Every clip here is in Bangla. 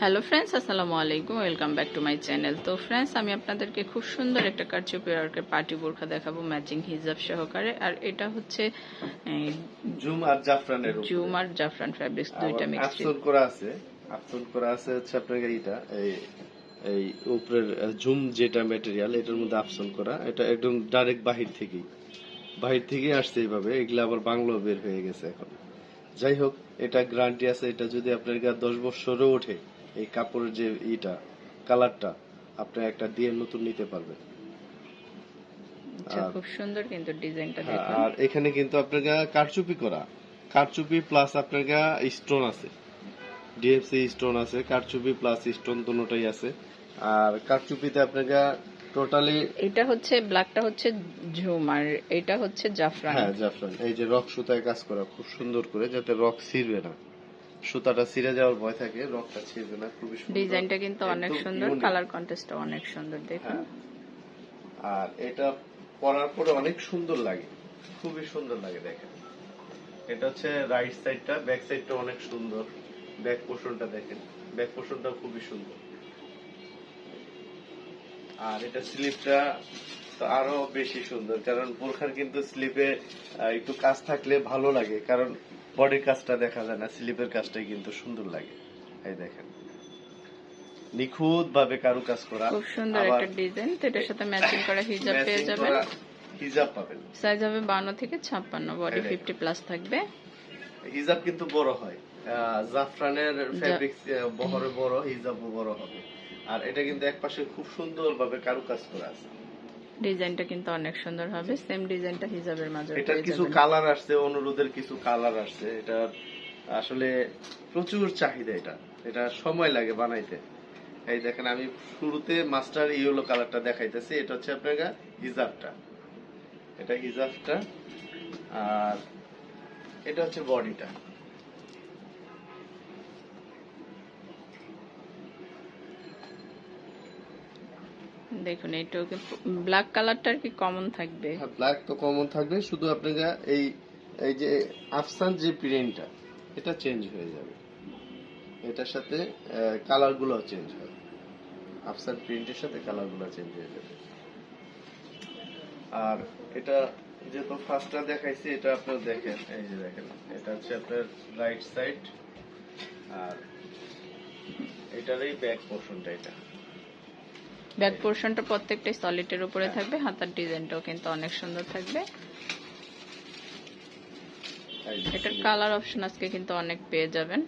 হ্যালো ফ্রেন্ডস আসসালামু আলাইকুম welcome back to my channel তো ফ্রেন্ডস আমি আপনাদেরকে খুব সুন্দর একটা কারচুপি ওয়ার্কের পার্টি বোরখা দেখাবো ম্যাচিং হিজাব সহকারে। আর এটা হচ্ছে জুম আর জাফরানের। জুম আর জাফরান ফ্যাব্রিক্স দুইটা আবার মিক্সড আফসোন করা আছে। আফসোন করা আছে হচ্ছে আপনার এইটা এই এই উপরের জুম যেটা ম্যাটেরিয়াল এটার মধ্যে আফসোন করা। এটা একদম ডাইরেক্ট বাহির থেকেই। বাহির থেকে আসছে এইভাবে। এগুলো আবার বাংলো বের হয়ে গেছে এখন। যাই হোক এটা গ্যারান্টি আছে। এটা যদি আপনার দশ বছরও ওঠে এই কাপড়ের যে ইটা কালারটা আপনি একটা দিয়ে নতুন নিতে পারবেন। আচ্ছা খুব সুন্দর কিন্তু ডিজাইনটা হ্যাঁ, দেখুন। আর এখানে কিন্তু আপনার কারচুপি করা। কারচুপি প্লাস আপনার স্টোন আছে। ডিএফসি স্টোন আছে কারচুপি প্লাস স্টোন দুটোটাই আছে। আর কারচুপিতে আপনার গা টোটালি এটা হচ্ছে ব্ল্যাকটা হচ্ছে ঝুম আর এটা হচ্ছে জাফরান। হ্যাঁ জাফরান। এই যে রক সুতায় কাজ করা খুব সুন্দর করে যাতে রক ছিঁড়বে না। সুতাটা ছিঁড়ে যাওয়ার ভয় থাকে রংটা ছিঁড়বে না খুবই সুন্দর। ডিজাইনটা কিন্তু অনেক সুন্দর কালার কন্টেস্টটা অনেক সুন্দর দেখুন। হ্যাঁ। আর এটা পরার পরে অনেক সুন্দর লাগে খুবই সুন্দর লাগে দেখেন। এটা হচ্ছে রাইট সাইডটা ব্যাক সাইডটা অনেক সুন্দর। ব্যাক পোর্শনটা দেখেন ব্যাক পোর্শনটা খুবই সুন্দর। আর এটা স্লিপটা আরও বেশি সুন্দর কারণ বোরখার কিন্তু স্লিপে একটু কাজ থাকলে ভালো লাগে কারণ বডির কাজটা দেখা যায় না স্লিপের কাজটাই কিন্তু সুন্দর লাগে। এই দেখেন। নিখুঁত ভাবে কারু কাজ করা খুব সুন্দর একটা ডিজাইন তো এটার সাথে ম্যাচিং করা হিজাব পেয়ে যাবেন। হিজাব পাবেন। সাইজ হবে বান্ন থেকে ছাপ্পান্ন বডি এটাই। ফিফটি প্লাস থাকবে। হিজাব কিন্তু বড় হয়। জাফরানের ফেব্রিক বহরে বড় হিজাবও বড় হবে। আর এটা কিন্তু একপাশে খুব সুন্দর ভাবে কারুকাজ করা আছে। ডিজাইনটা কিন্তু অনেক সুন্দর হবে সেম ডিজাইনটা হিজাবের মাঝে এটার কিছু কালার আসছে অনুরোধের কিছু কালার আসছে এটা আসলে প্রচুর চাহিদা এটা এটা সময় লাগে বানাইতে। এই দেখেন আমি শুরুতে মাস্টার ইয়েলো কালারটা দেখাইতেছি এটা হচ্ছে আপনার হিজাবটা। এটা হিজাবটা আর এটা হচ্ছে বডিটা দেখুন এটাও ব্ল্যাক কালারটা আর কি কমন থাকবে। হ্যাঁ ব্ল্যাক তো কমন থাকবে, শুধু আপনার এই এই যে আফসান যে প্রিন্টটা এটা চেঞ্জ হয়ে যাবে। এটার সাথে কালারগুলো চেঞ্জ হবে। আফসান প্রিন্টের সাথে কালারগুলো চেঞ্জ হয়ে যাবে। আর এটা যেহেতু ফার্স্টটা দেখাইছি, এটা আপনার দেখেন, এই যে দেখেন, এটা হচ্ছে আপনার রাইট সাইড আর এটারই ব্যাক পোর্শনটা এটা। ব্যাক পোর্শনটা প্রত্যেকটাই সলিডের উপরে থাকবে, হাতার ডিজাইনটাও কিন্তু অনেক সুন্দর থাকবে। এটার কালার অপশন আজকে কিন্তু অনেক পেয়ে যাবেন।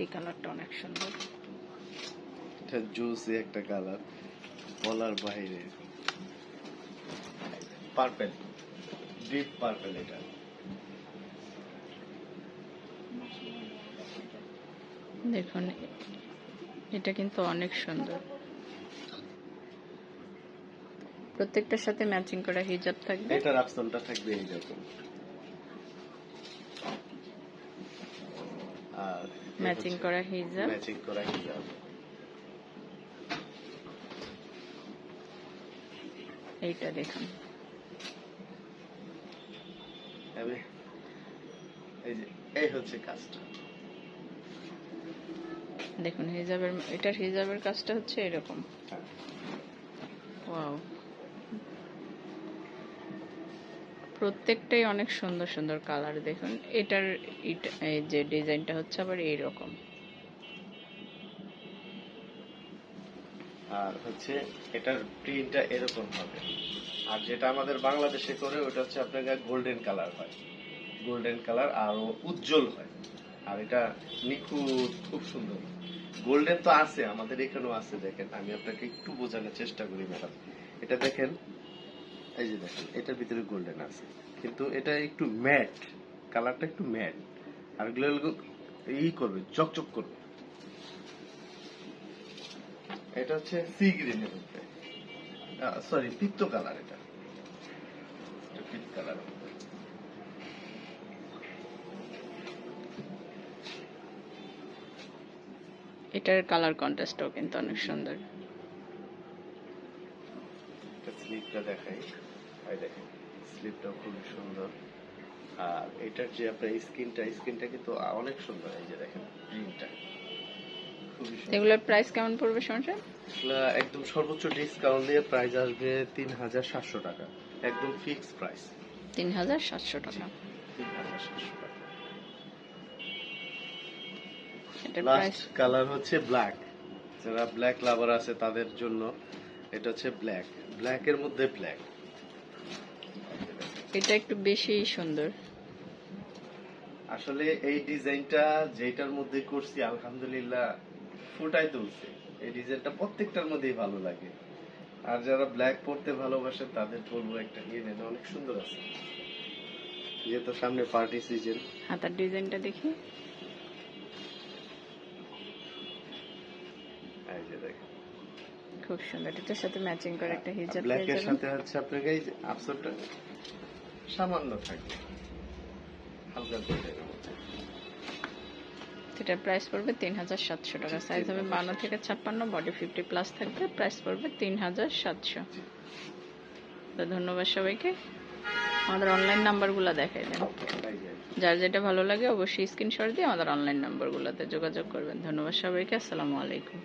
এই কালারটা অনেক সুন্দর। এটা জুসি একটা কালার বলার বাইরে। পার্পেল ডিপ পার্পেল এটা। দেখুন এটা কিন্তু অনেক সুন্দর। প্রত্যেকটার সাথে ম্যাচিং করা হিজাব থাকবে। এটার অপশনটা থাকবে এইরকম আর ম্যাচিং করা হিজাব ম্যাচিং করা হিজাব এইটা দেখুন। আমি এই যে এই হচ্ছে কাজটা। দেখুন হিজাবের এটার হিজাবের কাজটা হচ্ছে এরকম। ওয়াও। প্রত্যেকটাই অনেক সুন্দর সুন্দর কালার দেখুন। এটার এই যে ডিজাইনটা হচ্ছে আবার এইরকম। আর হচ্ছে এটার প্রিন্টটা এরকম হবে। আর যেটা আমাদের বাংলাদেশে করে ওটা হচ্ছে আপনার গোল্ডেন কালার হয়। গোল্ডেন কালার আর ও উজ্জ্বল হয়। আর এটা নিখুঁত, খুব সুন্দর। গোল্ডেন তো আছে, আমাদের এখানেও আছে, দেখেন। আমি আপনাকে একটু বোঝানোর চেষ্টা করি, ম্যাডাম। এটা দেখেন, এই যে দেখেন, এটার ভিতরে গোল্ডেন আছে। কিন্তু এটা একটু ম্যাট, কালারটা একটু ম্যাট। আর ই করবে, চকচক করবে। এটা হচ্ছে সি গ্রিনের মধ্যে। সরি পিত্ত কালার এটা। এটা পিত কালার। এটার কালার কন্ট্রাস্টও কিন্তু অনেক সুন্দর। স্লিপটা দেখাই। এই দেখেন স্লিপটাও খুবই সুন্দর। আর এটার যে আপনার স্কিনটা স্কিনটা কিন্তু অনেক সুন্দর এই যে দেখেন প্রিন্টটা এগুলোর প্রাইস কেমন পড়বে সমস্যা? একদম সর্বোচ্চ ডিসকাউন্ট দিয়ে প্রাইস আসবে তিন হাজার সাতশো টাকা। একদম ফিক্স প্রাইস তিন হাজার সাতশো টাকা। তিন হাজার সাতশো লাস্ট কালার হচ্ছে ব্ল্যাক যারা ব্ল্যাক লাভার আছে তাদের জন্য এটা হচ্ছে ব্ল্যাক ব্ল্যাক এর মধ্যে ব্ল্যাক এটা একটু বেশি সুন্দর। আসলে এই ডিজাইনটা যেটার মধ্যে করছি আলহামদুলিল্লাহ ফুটাই তুলছে। এই ডিজাইনটা প্রত্যেকটার মধ্যেই ভালো লাগে। আর যারা ব্ল্যাক পড়তে ভালোবাসে তাদের বলব একটা নিয়ে নেন অনেক সুন্দর আছে। যেহেতু সামনে পার্টি সিজন হাতার ডিজাইনটা দেখি। এই যে দেখেন খুব সুন্দর। এটার সাথে ম্যাচিং করে একটা হিজাব ব্ল্যাক এর সাথে হচ্ছে আপনাকে এই যে সামান্য থাকবে। হালকা করে এটার প্রাইস পড়বে তিন হাজার সাতশো টাকা। সাইজ হবে বান্ন থেকে ছাপ্পান্ন বডি ফিফটি প্লাস থাকবে। প্রাইস পড়বে তিন হাজার সাতশো তো ধন্যবাদ সবাইকে। আমাদের অনলাইন নাম্বারগুলো দেখাই দেন। যার যেটা ভালো লাগে অবশ্যই স্ক্রিনশট দিয়ে আমাদের অনলাইন নাম্বারগুলোতে যোগাযোগ করবেন। ধন্যবাদ সবাইকে। আসসালামু আলাইকুম।